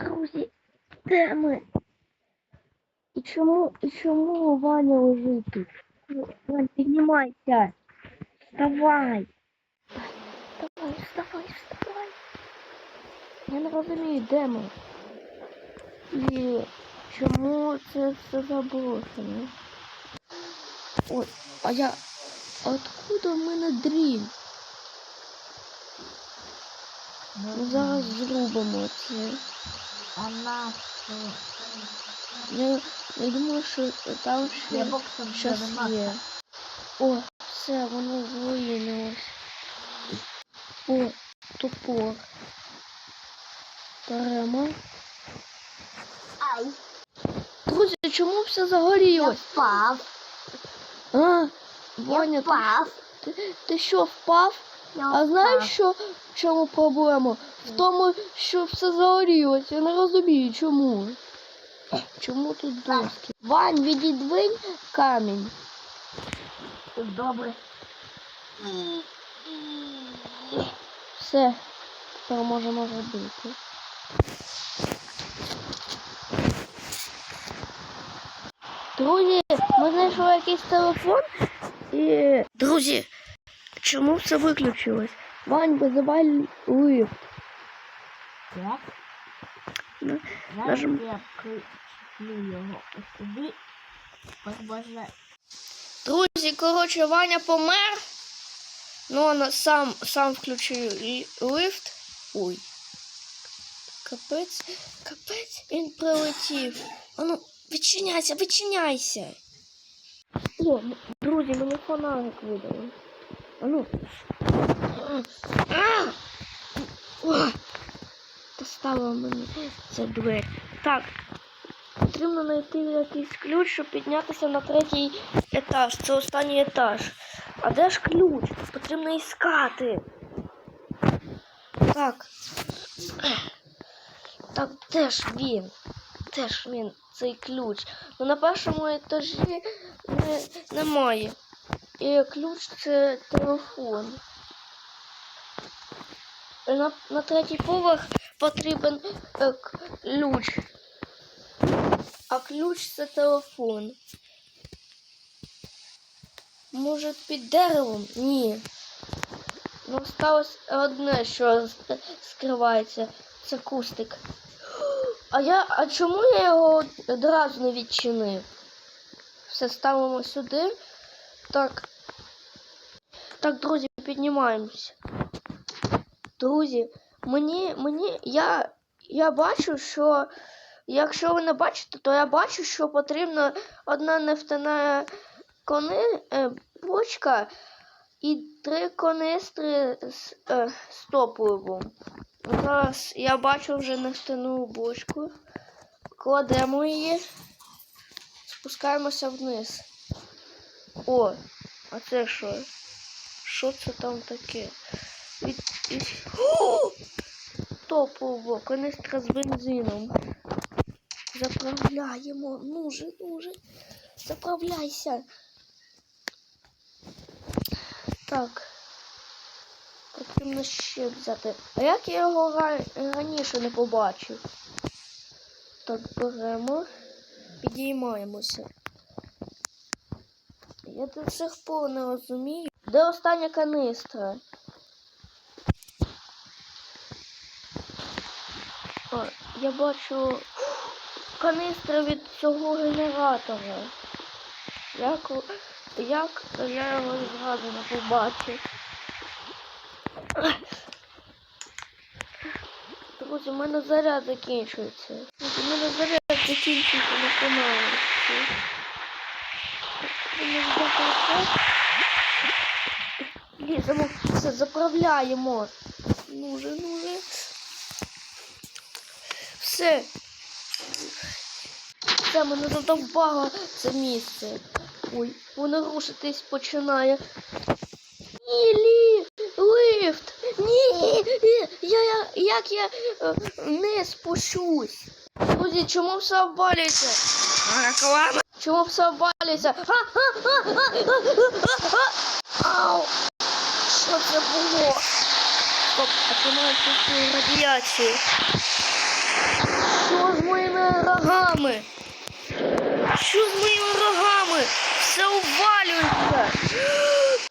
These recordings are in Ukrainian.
Друзі, де ми? І чому, і чому Ваня лежить тут? Вань, піднімайся. Вставай. Вставай, вставай, вставай. Я не розумію, де ми. І чому це все заброшено? Ой, а я... Откуда в мене дріль? Ну, зараз зробимо це. А на? Я, я думаю, що там Я ще щось є. О, все, воно зруїнилось. О, топор. Беремо. Ай, Друзі, чому все я впав. А, Я Ваня, ти, впав. ти, ти що, впав? А знаєш, що, в чому проблема? В тому, що все загорілось. Я не розумію, чому. Чому тут доски? Вань, відідвинь камінь. Добре. Все, тепер можемо робити. Друзі, ми знайшли якийсь телефон і. Друзі, чому все виключилось? Вань, визивай лифт. Так. Ну, нажим- я причеплю його сюди. Побажаю. Друзі, коротше, Ваня помер. Ну, вона сам, сам включив лифт. Ой. Капець, капець, він прилетів. Ану, відчиняйся, відчиняйся. О, м- друзі, мені фонарик видали. Ану. А! Мені ця двері. Так, потрібно знайти якийсь ключ, щоб піднятися на третій етаж. Це останній етаж. А де ж ключ? Потрібно іскати. Так. Так, де ж він? Де ж він, цей ключ? Ну на першому етажі не, немає. І ключ це телефон. На, на третій поверх потрібен е, ключ. А ключ це телефон. Може під деревом? Ні. Ну, сталося одне, що скривається. Це кустик. А я. А чому я його одразу не відчинив? Все ставимо сюди. Так. Так, друзі, піднімаємося. Друзі, мені. мені. Я. Я бачу, що. Якщо ви не бачите, то я бачу, що потрібна одна нефтяна кони, е, бочка і три конистри з, е, топливом. Зараз я бачу вже нефтяну бочку. Кладемо її, спускаємося вниз. О, а це що? Що це там таке? Від, від... О! Топливо, з бензином. Заправляємо. Ну же, ну же. Заправляйся. Так. Потрібно ще взяти. А як я його раніше не побачив? Так, беремо, підіймаємося. Я до сих пор не розумію. Де остання канистра? О, я бачу канистра від цього генератора. Як, як я його зразу не побачив. Друзі, у мене заряд закінчується. У мене заряд закінчується на каналі. Ліземо, все, заправляємо. Ну же, ну же. Все. Все, мене задовбало це місце. Ой, воно рушитись починає. Ні, лі, лифт! Ні! Ні, Я, я, як я е, не спущусь? Друзі, чому все обвалюється? Реклама! Чому все обвалюється? А, а, а, а, а, а, а. Ау! Що це було? Стоп, а чому я чувствую радіацію? рогами? Що з моїми рогами? Все обвалюється.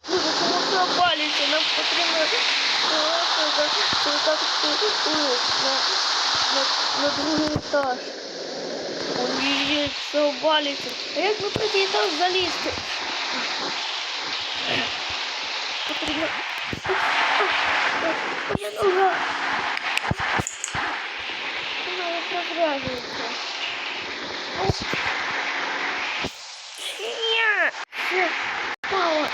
Боже, чому все обвалюється? Нам потрібно так на, на, на другий етаж. Ой, все. А як на третій етаж залізти? Потрібно. Моя нога. Вона розв'язується. Ні! Все, мо-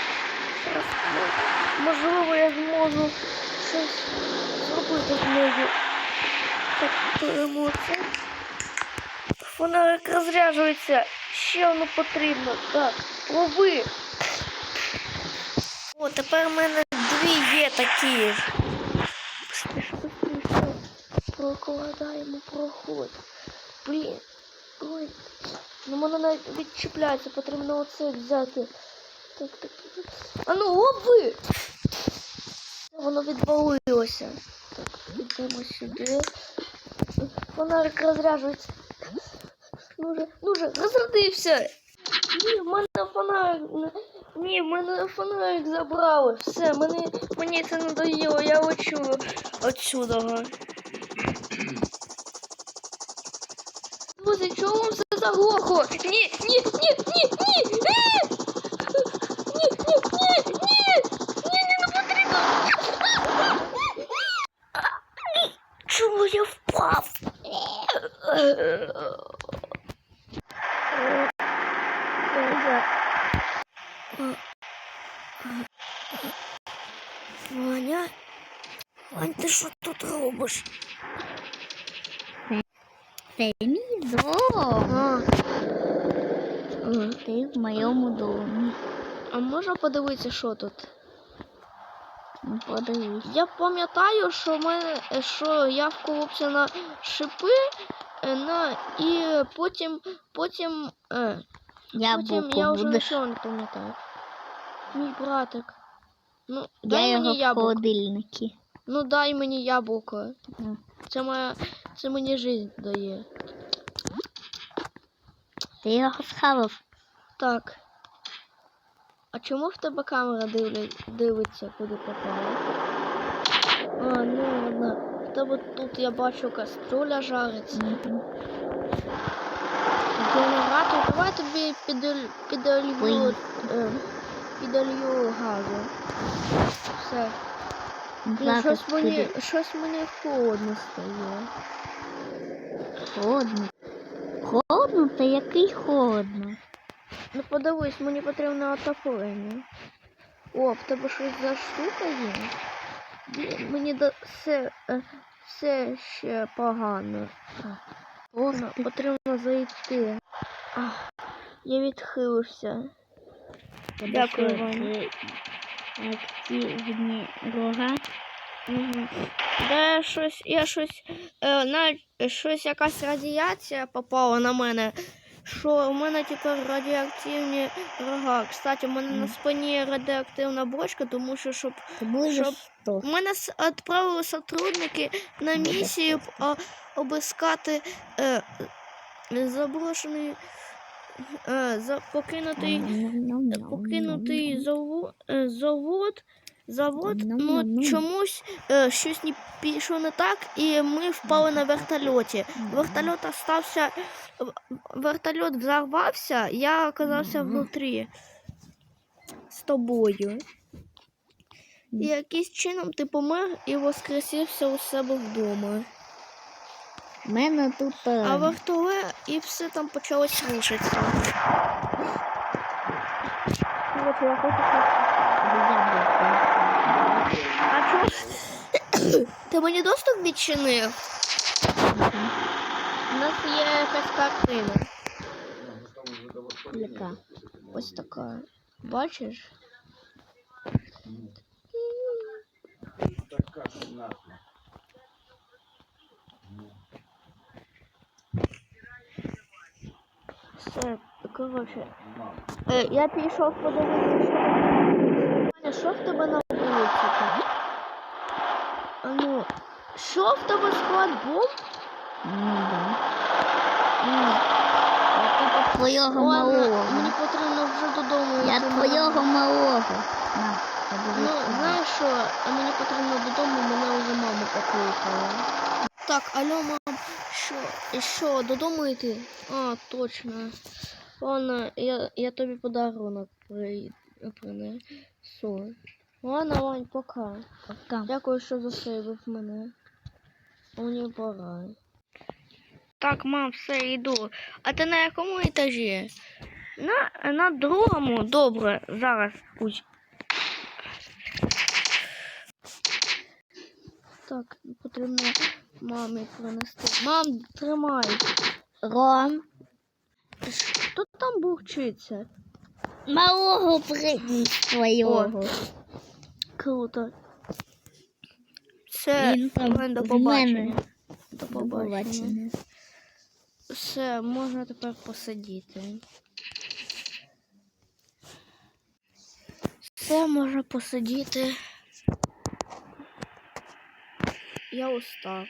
Можливо, я зможу щось зробити з нею. Так, беремо. Фонарик розряджується. Ще воно потрібно. Так, лови. О, тепер в мене дві є такі Прокладаємо проход. Блін. Ой. Ну мене навіть відчіпляється, потрібно оце взяти. Так, так, так. А ну лови! Воно відвалилося. Так, йдемо сюди. Фонарик розряджується. Ну же, ну же, розрядився. Ні, в мене фонарик. Ні, в мене фонарик забрали. Все, мені, мені це надоїло, я лечу отсюда. Друзі, чому все заглохло? Ні, ні, ні, ні, ні! Ні! Не потрібно! Чому я впав? Ваня? Вань, ти що робиш? Це мій дом. Ти в моєму домі. а можна подивитися, що тут? Ну, подивись. Я пам'ятаю, що мене що я вколовся на шипи, е, на і потім, потім, е, потім я вже нічого не пам'ятаю. Мій братик. Ну, Я дай його мені в яблуко. холодильнику. Ну дай мені яблуко. Це моя, це мені життя дає. Ти його схавав. Так. А чому в тебе камера дивля, дивиться, куди попала? А, ну ладно. В тебе тут я бачу каструля жариться. Мгм. Генератор, давай тобі підоль, підолью, Ой. е, підолью газу. Все. Блін, щось мені, щось мені холодно стає. Холодно. Холодно? Та який холодно? Ну подивись, мені потрібно отоплення. О, в тебе щось за штука є? Мені до все, е, все ще погано. Просто Ну, потрібно зайти. Ах, я відхилився. Дякую вам. Активні рога. Угу. Де щось, я щось, е, на, щось якась радіація попала на мене. Що у мене тепер радіоактивні рога. Кстати, у мене на спині радіоактивна бочка, тому що щоб будеш Щоб- що? мене відправили сотрудники на місію обискати е, заброшений е, за, покинутий покинутий завод, завод, завод ну, чомусь е, щось не пішло не так, і ми впали на вертольоті. Вертольот остався, вертольот взорвався, я оказався внутрі з тобою. І якийсь чином ти помер і воскресився у себе вдома. У мене тут е, А вартове і все там почалось рушитися. Короче, я хочу А чого ти мені доступ відчинив? У нас є якась картина. яка? Ось така. Бачиш? Все, коротше. Е, я пішов подивитися, що в тебе на вулиці ну, що в тебе склад бомб? Ну да. Ні. твого Ладно, мені малого. потрібно вже додому. Я йти. твого малого. Ну, знаєш що, мені потрібно додому, мене вже мама покликала. Так, алло, мам, що, і що, додому йти? А, точно. Ладно, я, я тобі подарунок при, принесу. Ладно, Вань, пока. Пока. Дякую, що засейвив мене. Мені пора. Так, мам, все, йду. А ти на якому етажі? На, на другому, добре, зараз. Ой. Так, потрібно мамі принести. Мам, тримай. Ром, Хто там бурчиться? малого приніс твого. Круто. Все, Він там до побачення. До побачення. Все, можна тепер посидіти. Все, можна посидіти. Я устав.